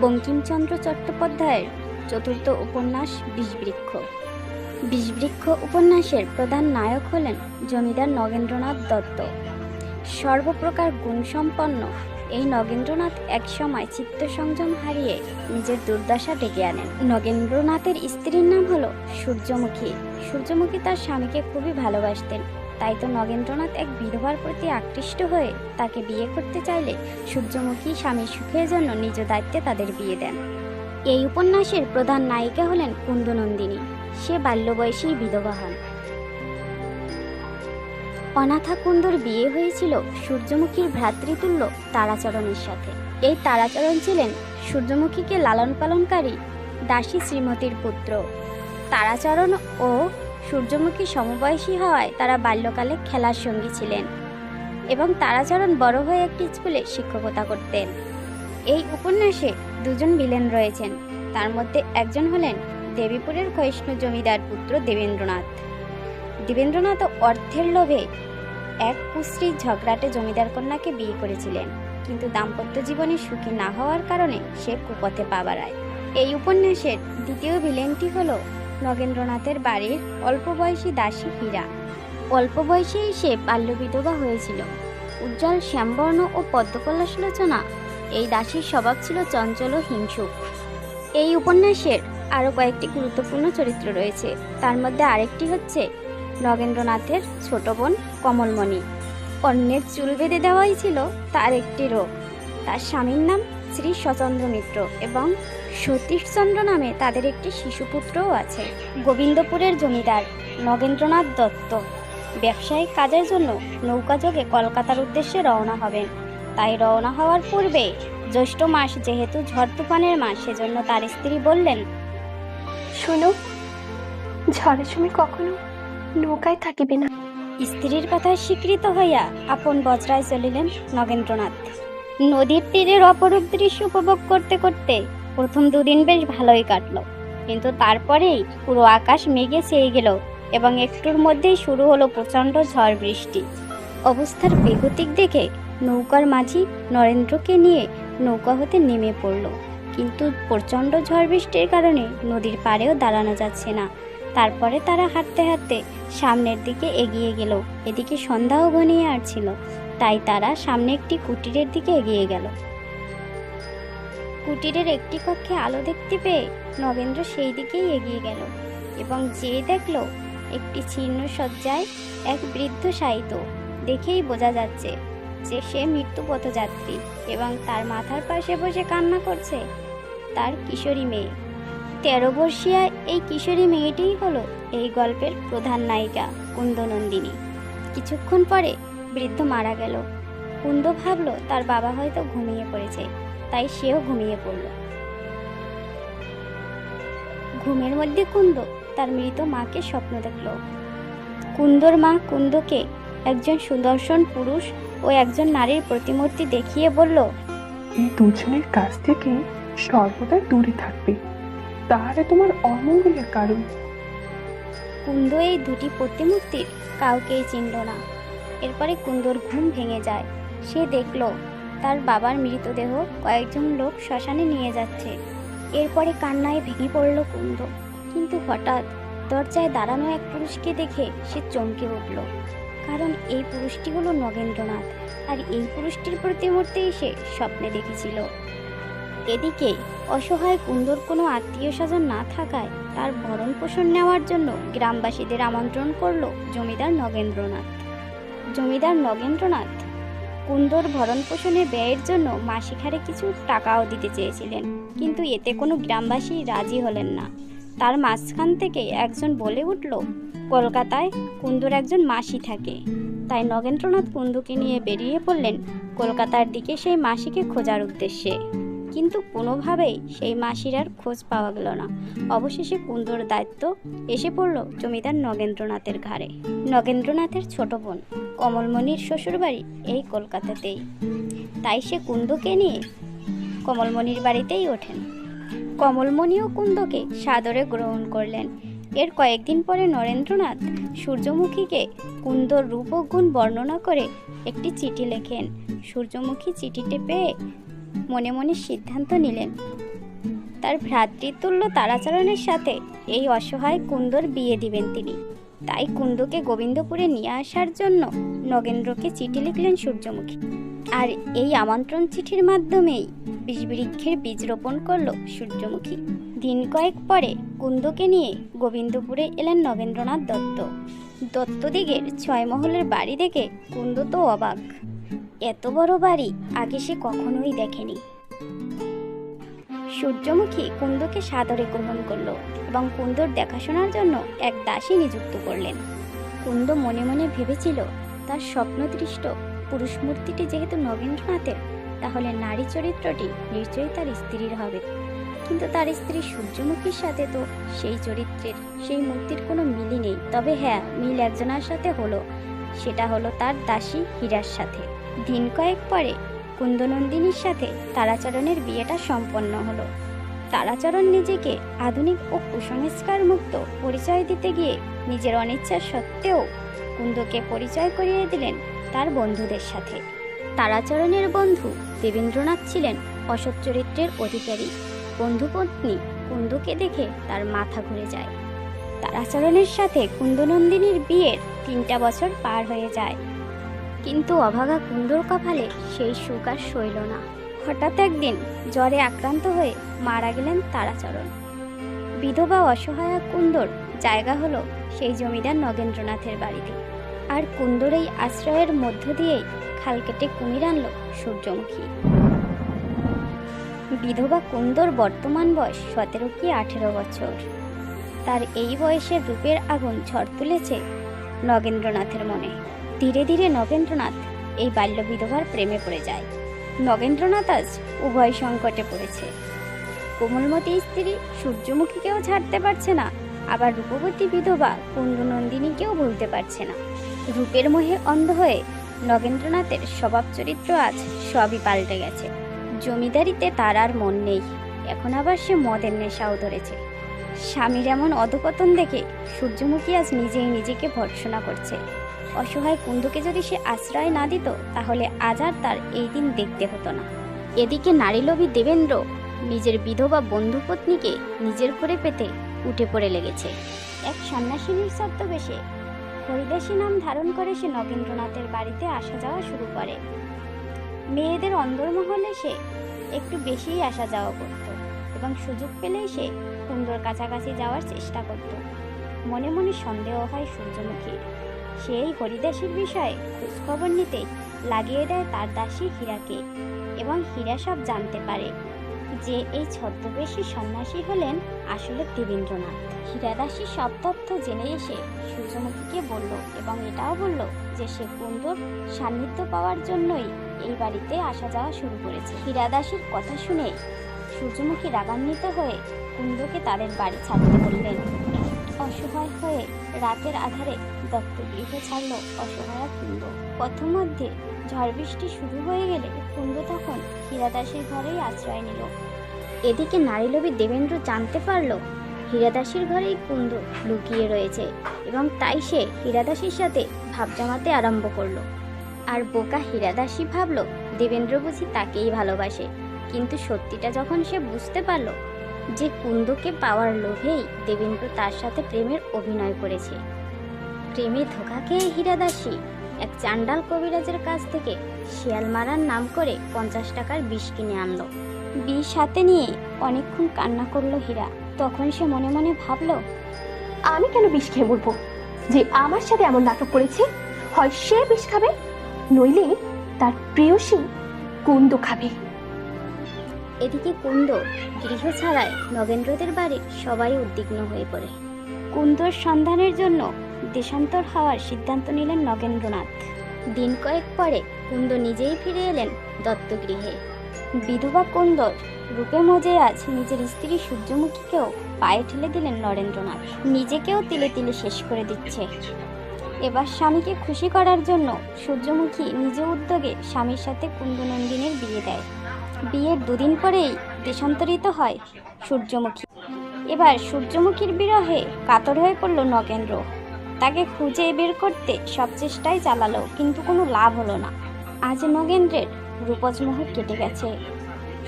বঙ্কিমচন্দ্র চট্টোপাধ্যায়ের চতুর্থ উপন্যাস বিষবৃক্ষ। বিষবৃক্ষ উপন্যাসের প্রধান নায়ক হলেন জমিদার নগেন্দ্রনাথ দত্ত। সর্বপ্রকার গুণসম্পন্ন এই নগেন্দ্রনাথ একসময় চিত্ত সংযম হারিয়ে নিজের দুর্দশা ডেকে আনেন। নগেন্দ্রনাথের স্ত্রীর নাম হলো সূর্যমুখী। সূর্যমুখী তার স্বামীকে খুবই ভালোবাসতেন। তাই তো নগেন্দ্রনাথ এক বিধবার প্রতি আকৃষ্ট হয়ে তাকে বিয়ে করতে চাইলে সূর্যমুখী স্বামীর সুখের জন্য নিজ দায়িত্বে তাদের বিয়ে দেন। এই উপন্যাসের প্রধান নায়িকা হলেন কুন্দনন্দিনী। সে বাল্যবয়সী বিধবা হন। অনাথা কুন্দর বিয়ে হয়েছিল সূর্যমুখীর ভ্রাতৃতুল্য তারাচরণের সাথে। এই তারাচরণ ছিলেন সূর্যমুখীকে লালন পালনকারী দাসী শ্রীমতীর পুত্র। তারাচরণ ও সূর্যমুখী সমবয়সী হওয়ায় তারা বাল্যকালে খেলার সঙ্গী ছিলেন এবং তারাচরণ বড় হয়ে একটি স্কুলে শিক্ষকতা করতেন। এই উপন্যাসে দুজন ভিলেন রয়েছেন। তার মধ্যে একজন হলেন দেবীপুরের ক্ষয়িষ্ণু জমিদার পুত্র দেবেন্দ্রনাথ। দেবেন্দ্রনাথ অর্থের লোভে এক কুশ্রী ঝগড়াটে জমিদার কন্যাকে বিয়ে করেছিলেন। কিন্তু দাম্পত্য জীবনে সুখী না হওয়ার কারণে সে কুপথে পা বাড়ায়। এই উপন্যাসের দ্বিতীয় ভিলেনটি হল নগেন্দ্রনাথের বাড়ির অল্প বয়সী দাসী হীরা। অল্প বয়সেই সে বাল্যবিধবা হয়েছিল। উজ্জ্বল শ্যামবর্ণ ও পদ্মপলাসলোচনা এই দাসীর স্বভাব ছিল চঞ্চল ও হিংসুক এই উপন্যাসের আরও কয়েকটি গুরুত্বপূর্ণ চরিত্র রয়েছে। তার মধ্যে আরেকটি হচ্ছে নগেন্দ্রনাথের ছোট বোন কমলমণি। অন্যের চুল বেঁধে দেওয়াই ছিল তার একটি রোগ। তার স্বামীর নাম শ্রী সচন্দ্র মিত্র এবং সতীশচন্দ্র নামে তাদের একটি শিশুপুত্রও আছে। গোবিন্দপুরের জমিদার নগেন্দ্রনাথ দত্ত। ব্যবসায়িক কাজের জন্য নৌকাযোগে কলকাতার উদ্দেশ্যে রওনা হবেন। তাই রওনা হওয়ার পূর্বে জ্যৈষ্ঠ মাস যেহেতু ঝড় তুফানের মাস সেজন্য তার স্ত্রী বললেন শোনো ঝড়ের সময় কখনো নৌকায় থাকিবে না। স্ত্রীর কথায় স্বীকৃত হইয়া আপন বজরায় চলিলেন নগেন্দ্রনাথ। নদীর তীরের অপরূপ দৃশ্য উপভোগ করতে করতে প্রথম দুদিন বেশ ভালোই কাটলো। কিন্তু তারপরেই পুরো আকাশ মেঘে ছেয়ে গেল এবং একটুর মধ্যেই শুরু হলো প্রচণ্ড ঝড় বৃষ্টি। অবস্থার বেগতিক দেখে নৌকার মাঝি নরেন্দ্রকে নিয়ে নৌকা হতে নেমে পড়ল। কিন্তু প্রচণ্ড ঝড় বৃষ্টির কারণে নদীর পাড়েও দাঁড়ানো যাচ্ছে না। তারপরে তারা হাঁটতে হাঁটতে সামনের দিকে এগিয়ে গেল। এদিকে সন্ধ্যাও ঘনিয়ে আসছিল। তাই তারা সামনে একটি কুটিরের দিকে এগিয়ে গেল। কুটিরের একটি কক্ষে আলো দেখতে পেয়ে নগেন্দ্র সেই দিকেই এগিয়ে গেল এবং যে দেখল একটি ছিন্ন সজ্জায় এক বৃদ্ধ সাহিত্য। দেখেই বোঝা যাচ্ছে যে সে মৃত্যু পথযাত্রী এবং তার মাথার পাশে বসে কান্না করছে। তার কিশোরী মেয়ে। তেরো বর্ষীয়া এই কিশোরী মেয়েটিই হলো এই গল্পের প্রধান নায়িকা কুন্দনন্দিনী। কিছুক্ষণ পরে বৃদ্ধ মারা গেল। কুন্দ ভাবলো তার বাবা হয়তো ঘুমিয়ে পড়েছে। তাই সেও ঘুমিয়ে পড়ল। ঘুমের মধ্যে কুন্দ তার মৃত মাকে স্বপ্ন দেখল। কুন্দর মা কুন্দকে একজন সুদর্শন পুরুষ ও একজন নারীর প্রতিমূর্তি দেখিয়ে বলল এই দুজনের কাছ থেকে সর্বদা দূরে থাকবে। তাহলে তোমার অমঙ্গলের কারণ। কুন্দ এই দুটি প্রতিমূর্তির কাউকেই চিনল না। এরপরে কুন্দর ঘুম ভেঙে যায়। সে দেখল তার বাবার মৃতদেহ কয়েকজন লোক শ্মশানে নিয়ে যাচ্ছে। এরপরে কান্নায় ভেঙে পড়ল কুন্দ। কিন্তু হঠাৎ দরজায় দাঁড়ানো এক পুরুষকে দেখে সে চমকে উঠল। কারণ এই পুরুষটি হলো নগেন্দ্রনাথ, আর এই পুরুষটির প্রতিমূর্তি সে স্বপ্নে দেখেছিল। এদিকে অসহায় কুন্দর কোনো আত্মীয় স্বজন না থাকায় তার ভরণ পোষণ নেওয়ার জন্য গ্রামবাসীদের আমন্ত্রণ করল জমিদার নগেন্দ্রনাথ। জমিদার নগেন্দ্রনাথ কুন্দর ভরণ পোষণে ব্যয়ের জন্য মাসিক হারে কিছু টাকাও দিতে চেয়েছিলেন। কিন্তু এতে কোনো গ্রামবাসী রাজি হলেন না। তার মাঝখান থেকে একজন বলে উঠল, কলকাতায় কুন্দর একজন মাসি থাকে। তাই নগেন্দ্রনাথ কুন্দুকে নিয়ে বেরিয়ে পড়লেন কলকাতার দিকে সেই মাসিকে খোঁজার উদ্দেশ্যে। কিন্তু কোনোভাবেই সেই মাসির আর খোঁজ পাওয়া গেল না। অবশেষে কুন্দর দায়িত্ব এসে পড়ল জমিদার নগেন্দ্রনাথের ঘাড়ে। নগেন্দ্রনাথের ছোট বোন, কমলমণির শ্বশুরবাড়ি এই কলকাতাতেই। তাই সে কুন্দকে নিয়ে কমলমণির বাড়িতেই ওঠেন। কমলমণিও কুন্দকে সাদরে গ্রহণ করলেন। এর কয়েকদিন পরে নরেন্দ্রনাথ সূর্যমুখীকে কুন্দর রূপ ও গুণ বর্ণনা করে একটি চিঠি লেখেন। সূর্যমুখী চিঠিটি পেয়ে মনে মনে সিদ্ধান্ত নিলেন। তার ভ্রাতৃতুল্য তারাচরণের সাথে এই অসহায় কুন্দর বিয়ে দিবেন তিনি। তাই কুন্দকে গোবিন্দপুরে নিয়ে আসার জন্য নগেন্দ্রকে চিঠি লিখলেন সূর্যমুখী। আর এই আমন্ত্রণ চিঠির মাধ্যমেই বিষবৃক্ষের বীজ রোপণ করল সূর্যমুখী। দিন কয়েক পরে কুন্দকে নিয়ে গোবিন্দপুরে এলেন নগেন্দ্রনাথ দত্ত। দত্তদিগের ছয় মহলের বাড়ি দেখে কুন্দ তো অবাক। এত বড় বাড়ি আগে সে কখনোই দেখেনি। সূর্যমুখী কুন্দকে সাদরে গ্রহণ করল এবং কুন্দর দেখাশোনার জন্য এক দাসী নিযুক্ত করলেন। কুন্দ মনে মনে ভেবেছিল, তার স্বপ্নদৃষ্ট পুরুষ মূর্তিটি যেহেতু নগেন্দ্রনাথের, তাহলে নারী চরিত্রটি নিশ্চয়ই তার স্ত্রীর হবে। কিন্তু তার স্ত্রী সূর্যমুখীর সাথে তো সেই চরিত্রের, সেই মূর্তির কোনো মিলই নেই। তবে হ্যাঁ মিল একজনের সাথে হলো, সেটা হলো তার দাসী হীরার সাথে। দিন কয়েক পরে কুন্দনন্দিনীর সাথে তারাচরণের বিয়েটা সম্পন্ন হলো। তারাচরণ নিজেকে আধুনিক ও কুসংস্কার মুক্ত পরিচয় দিতে গিয়ে নিজের অনিচ্ছা সত্ত্বেও কুন্দকে পরিচয় করিয়ে দিলেন তার বন্ধুদের সাথে। তারাচরণের বন্ধু দেবেন্দ্রনাথ ছিলেন অসৎ চরিত্রের অধিকারী। বন্ধুপত্নী কুন্দকে দেখে তার মাথা ঘুরে যায়। তারাচরণের সাথে কুন্দনন্দিনীর বিয়ের তিনটা বছর পার হয়ে যায়। কিন্তু অভাগা কুন্দর কপালে সেই সুখ আর সইল না। হঠাৎ একদিন জ্বরে আক্রান্ত হয়ে মারা গেলেন তারাচরণ। বিধবা অসহায়া কুন্দর জায়গা হলো সেই জমিদার নগেন্দ্রনাথের বাড়িতে। আর কুন্দর এই আশ্রয়ের মধ্য দিয়েই খাল কেটে কুমির আনল সূর্যমুখী। বিধবা কুন্দর বর্তমান বয়স সতেরো কি আঠেরো বছর। তার এই বয়সের রূপের আগুন ঝড় তুলেছে নগেন্দ্রনাথের মনে। ধীরে ধীরে নগেন্দ্রনাথ এই বাল্য বিধবার প্রেমে পড়ে যায়। নগেন্দ্রনাথ আজ উভয় সংকটে পড়েছে। কোমলমতী স্ত্রী সূর্যমুখীকেও ছাড়তে পারছে না, আবার রূপবতী বিধবা কুন্দনন্দিনীকেও ভুলতে পারছে না। রূপের মোহে অন্ধ হয়ে নগেন্দ্রনাথের স্বভাব চরিত্র আজ সবই পাল্টে গেছে। জমিদারিতে তার আর মন নেই, এখন আবার সে মদের নেশাও ধরেছে। স্বামীর এমন অধপতন দেখে সূর্যমুখী আজ নিজেই নিজেকে ভর্ৎসনা করছে। অসহায় কুন্দকে যদি সে আশ্রয় না দিত, তাহলে আজ আর তার এই দিন দেখতে হতো না। এদিকে নারীলোভী দেবেন্দ্র নিজের বিধবা বন্ধুপত্নীকে নিজের করে পেতে উঠে পড়ে লেগেছে। এক সন্ন্যাসিনীর ছদ্মবেশে হরিদাসী নাম ধারণ করে সে নগেন্দ্রনাথের বাড়িতে আসা যাওয়া শুরু করে। মেয়েদের অন্দরমহলে সে একটু বেশিই আসা যাওয়া করত এবং সুযোগ পেলেই সে কুন্দর কাছাকাছি যাওয়ার চেষ্টা করত। মনে মনে সন্দেহ হয় সূর্যমুখীর। সেই হরিদাসীর বিষয়ে খোঁজখবর নিতে লাগিয়ে দেয় তার দাসী হীরাকে এবং হীরা সব জানতে পারে যে এই ছদ্মবেশী সন্ন্যাসী হলেন আসলে দেবেন্দ্রনাথ হীরা হীরাদাসী সব তথ্য জেনে এসে সূর্যমুখীকে বলল এবং এটাও বলল যে সে কুন্দর সান্নিধ্য পাওয়ার জন্যই এই বাড়িতে আসা যাওয়া শুরু করেছে। হীরাদাসীর কথা শুনে সূর্যমুখী রাগান্বিত হয়ে কুন্দকে তাদের বাড়ি ছাড়তে বললেন, অসহায় হয়ে রাতের আধারে দত্তগৃহে ছাড়ল অসহায়া কুন্দ পথমধ্যে ঝড় বৃষ্টি শুরু হয়ে গেলে কুন্দ তখন হীরাদাসের ঘরেই আশ্রয় নিল। এদিকে নারীলোভী দেবেন্দ্র জানতে পারল, হীরাদাসীর ঘরেই কুন্দ লুকিয়ে রয়েছে এবং তাই সে হীরাদাসীর সাথে ভাব জমাতে আরম্ভ করল। আর বোকা হীরাদাসী ভাবল, দেবেন্দ্র বুঝি তাকেই ভালোবাসে। কিন্তু সত্যিটা যখন সে বুঝতে পারল, যে কুন্দকে পাওয়ার লোভেই দেবেন্দ্র তার সাথে প্রেমের অভিনয় করেছে। প্রেমে ধোকা খেয়ে হীরাদাসী এক চান্ডাল কবিরাজের কাছ থেকে শিয়াল মারার নাম করে পঞ্চাশ টাকার বিষ কিনে আনলো। বিষ হাতে নিয়ে অনেকক্ষণ কান্না করল হীরা। তখন সে মনে মনে ভাবলো, আমি কেন বিষ খেয়ে মরবো? যে আমার সাথে এমন নাটক করেছে, হয় সে বিষ খাবে, নইলে তার প্রেয়সী কুন্দ খাবে। এদিকে কুন্দ গৃহ ছাড়ায় নগেন্দ্রদের বাড়ির সবাই উদ্বিগ্ন হয়ে পড়ে। কুন্দর সন্ধানের জন্য দেশান্তর হওয়ার সিদ্ধান্ত নিলেন নগেন্দ্রনাথ। দিন কয়েক পরে কুন্দ নিজেই ফিরে এলেন দত্তগৃহে। বিধবা কুন্দর রূপে মজে আজ নিজের স্ত্রী সূর্যমুখীকেও পায়ে ঠেলে দিলেন নরেন্দ্রনাথ। নিজেকেও তিলে তিলে শেষ করে দিচ্ছে। এবার স্বামীকে খুশি করার জন্য সূর্যমুখী নিজ উদ্যোগে স্বামীর সাথে কুন্দনন্দিনীর বিয়ে দেয়। বিয়ের দুদিন পরেই দেশান্তরিত হয় সূর্যমুখী। এবার সূর্যমুখীর বিরহে কাতর হয়ে পড়ল নগেন্দ্র। তাকে খুঁজে বের করতে সব চেষ্টাই চালালো, কিন্তু কোনো লাভ হলো না। আজ নগেন্দ্রের রূপজমোহ কেটে গেছে।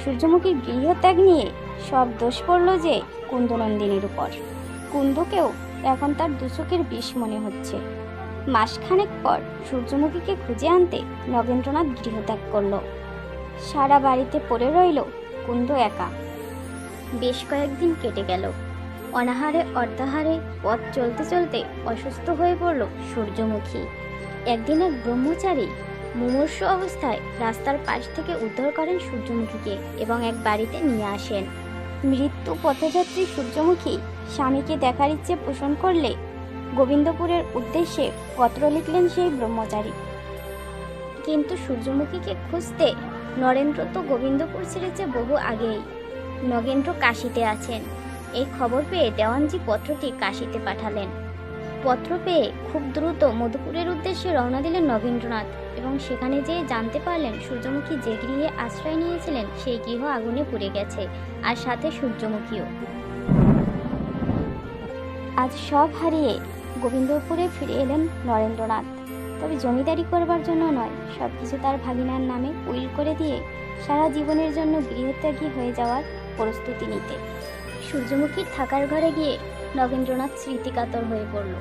সূর্যমুখীর গৃহত্যাগ নিয়ে সব দোষ পড়ল যে কুন্দনন্দিনীর উপর। কুন্দকেও এখন তার দুচকের বিষ মনে হচ্ছে। মাসখানেক পর সূর্যমুখীকে খুঁজে আনতে নগেন্দ্রনাথ গৃহত্যাগ করল। সারা বাড়িতে পড়ে রইল কুন্দ একা। বেশ কয়েকদিন কেটে গেল। অনাহারে, অর্ধাহারে পথ চলতে চলতে অসুস্থ হয়ে পড়ল সূর্যমুখী। একদিন এক ব্রহ্মচারী মুমূর্ষ অবস্থায় রাস্তার পাশ থেকে উদ্ধার করেন সূর্যমুখীকে এবং এক বাড়িতে নিয়ে আসেন। মৃত্যু পথযাত্রী সূর্যমুখী স্বামীকে দেখার ইচ্ছে পোষণ করলে গোবিন্দপুরের উদ্দেশ্যে পত্র লিখলেন সেই ব্রহ্মচারী। কিন্তু সূর্যমুখীকে খুঁজতে নরেন্দ্র তো গোবিন্দপুর ছেড়েছে বহু আগেই। নগেন্দ্র কাশিতে আছেন। এই খবর পেয়ে দেওয়ানজি পত্রটি কাশিতে পাঠালেন। পত্র পেয়ে খুব দ্রুত মধুপুরের উদ্দেশ্যে রওনা দিলেন নগেন্দ্রনাথ এবং সেখানে যেয়ে জানতে পারলেন সূর্যমুখী যে গৃহে আশ্রয় নিয়েছিলেন, সেই গৃহ আগুনে পুড়ে গেছে, আর সাথে সূর্যমুখীও। আজ সব হারিয়ে গোবিন্দপুরে ফিরে এলেন নরেন্দ্রনাথ। তবে জমিদারি করবার জন্য নয় সব কিছু তার ভাগিনার নামে উইল করে দিয়ে সারা জীবনের জন্য গৃহত্যাগী হয়ে যাওয়ার প্রস্তুতি নিতে। সূর্যমুখীর থাকার ঘরে গিয়ে নগেন্দ্রনাথ স্মৃতিকাতর হয়ে পড়ল।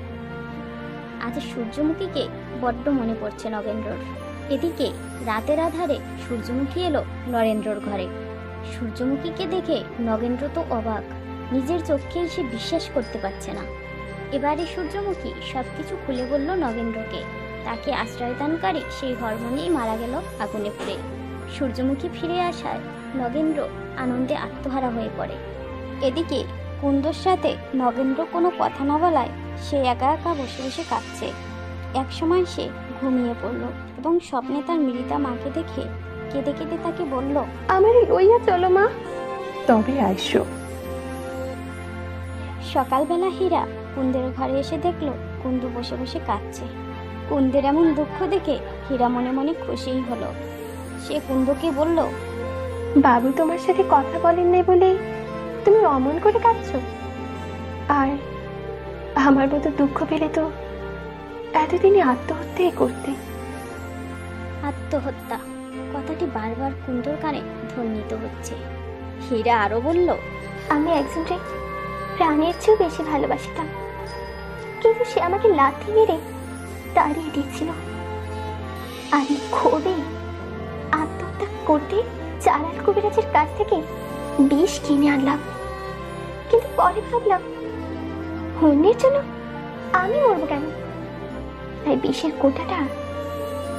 আজ সূর্যমুখীকে বড্ড মনে পড়ছে নগেন্দ্রর। এদিকে রাতের আধারে সূর্যমুখী এলো নরেন্দ্রর ঘরে। সূর্যমুখীকে দেখে নগেন্দ্র তো অবাক, নিজের চোখকে সে বিশ্বাস করতে পারছে না। এবারে সূর্যমুখী সবকিছু খুলে বলল নগেন্দ্রকে, তাকে আশ্রয়দানকারী সেই হরমোনেই মারা গেল আগুনে পুড়ে। সূর্যমুখী ফিরে আসায় নগেন্দ্র আনন্দে আত্মহারা হয়ে পড়ে। এদিকে কুন্দর সাথে নগেন্দ্র কোনো কথা না বলায় সে একা একা বসে বসে কাঁদছে। একসময় সে ঘুমিয়ে পড়ল এবং স্বপ্নে তার মৃতা মাকে দেখে কেঁদে কেঁদে তাকে বলল আমার লইয়া চলো মা। তবে আইসো। সকালবেলা হীরা কুন্দের ঘরে এসে দেখল কুন্দু বসে বসে কাঁদছে। কুন্দের এমন দুঃখ দেখে হীরা মনে মনে খুশিই হলো। সে কুন্দকে বলল বাবু তোমার সাথে কথা বলেন নাই বলে তুমি অমন করে কাঁদছো? আর আমার মতো দুঃখ পেলে তো এতদিনে আত্মহত্যাই করতে। আত্মহত্যা? কথাটি বারবার কুন্দর কানে ধ্বনিত হচ্ছে। হীরা আরও বলল আমি একজনকে প্রাণের চেয়েও বেশি ভালোবাসতাম। কিন্তু সে আমাকে লাথি মেরে তাড়িয়ে দিয়েছিল আমি ক্ষোভে আত্মহত্যা করতে চালাল কবিরাজের কাছ থেকে বিষ কিনে আনলাম। কিন্তু পরে ভাবলাম অন্যের জন্য আমি মরবো কেন? তাই বিষের কোটাটা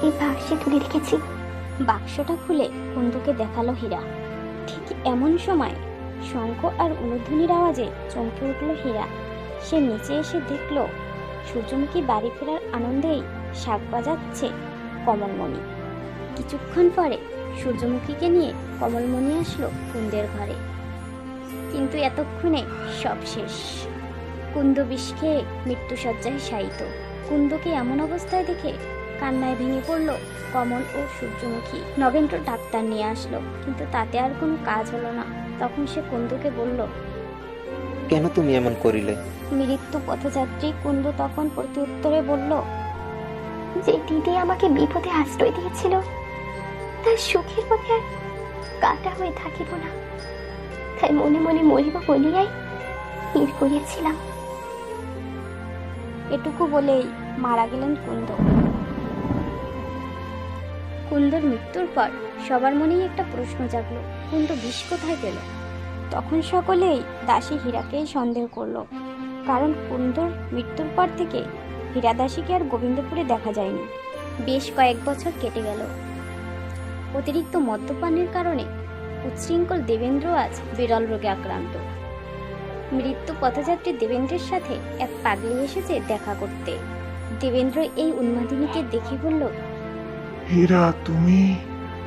এই বাক্সে তুলে রেখেছি। বাক্সটা খুলে বন্ধুকে দেখাল হীরা। ঠিক এমন সময় শঙ্খ আর উলুধ্বনির আওয়াজে চমকে উঠল হীরা। সে নিচে এসে দেখল, সূর্যমুখী বাড়ি ফেরার আনন্দেই শাক বাজাচ্ছে কমলমণি। কিছুক্ষণ পরে সূর্যমুখীকে নিয়ে কমলমণি আসলো কুন্দের ঘরে। কিন্তু এতক্ষণে সব শেষ। কুন্দ বিষ খেয়ে মৃত্যুসজ্জায় শায়িত। কুন্দকে এমন অবস্থায় দেখে কান্নায় ভেঙে পড়ল কমল ও সূর্যমুখী। নগেন্দ্র ডাক্তার নিয়ে আসলো কিন্তু তাতে আর কোনো কাজ হলো না। তখন সে কুন্দকে বলল কেন তুমি এমন করিলে? মৃত্যু পথযাত্রী কুন্দ তখন প্রত্যুত্তরে বলল যে দিদি আমাকে বিপদে আশ্রয় দিয়েছিল তার সুখের পথে আর কাটা হয়ে থাকিব না। তাই মনে মনে মরিব বলিয়াই স্থির করিয়াছিলাম। এটুকু বলেই মারা গেলেন কুন্দ কুন্দর মৃত্যুর পর সবার মনেই একটা প্রশ্ন জাগলো কুন্দ বিষ কোথায় গেল তখন সকলেই দাসী হীরাকেই সন্দেহ করল, কারণ কুন্দর মৃত্যুর পর থেকে হীরা দাসীকে আর গোবিন্দপুরে দেখা যায়নি। বেশ কয়েক বছর কেটে গেল অতিরিক্ত মদ্যপানের কারণে উচ্ছৃঙ্খল দেবেন্দ্র আজ বিরল রোগে আক্রান্ত। মৃত্যু পথযাত্রী দেবেন্দ্রের সাথে এক পাগলি এসেছে দেখা করতে। দেবেন্দ্র এই উন্মাদিনীকে দেখে বলল হীরা তুমি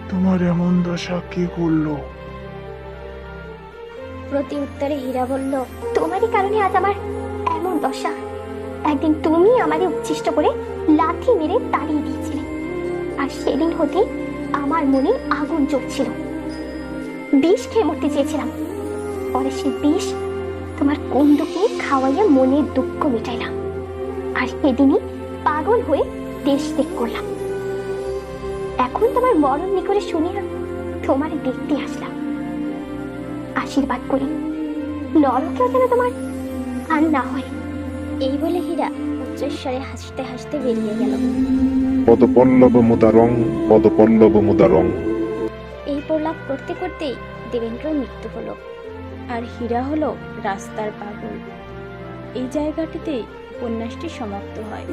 তোমার এমন দশা কে করল? প্রতি উত্তরে হীরা বলল তোমারই কারণে আজ আমার এমন দশা। একদিন তুমি আমাদের উচ্ছিষ্ট করে লাথি মেরে তাড়িয়ে দিয়েছিলে। আর সেদিন হতে আমার মনে আগুন জ্বলছিল। বিষ খেয়ে মরতে চেয়েছিলাম। পরে সেই বিষ তোমার কুন্দকে খাওয়াইয়া মনের দুঃখ মেটাইলাম। আর সেদিনই পাগল হয়ে দেশ ত্যাগ করলাম। এখন তোমার মরণ নিকটে শুনিয়া তোমার দেখতে আসলাম। আশীর্বাদ করি। নরকেও যেন তোমার আর না হয়। এই বলে হীরা উচ্চস্বরে হাসতে হাসতে বেরিয়ে গেল। পদপল্লব মুদারং পদপল্লব মুদারং এই প্রলাপ করতে করতেই দেবেন্দ্র মৃত্যু হলো আর হীরা হলো রাস্তার পাগল। এই জায়গাটিতেই উপন্যাসটি সমাপ্ত হয়।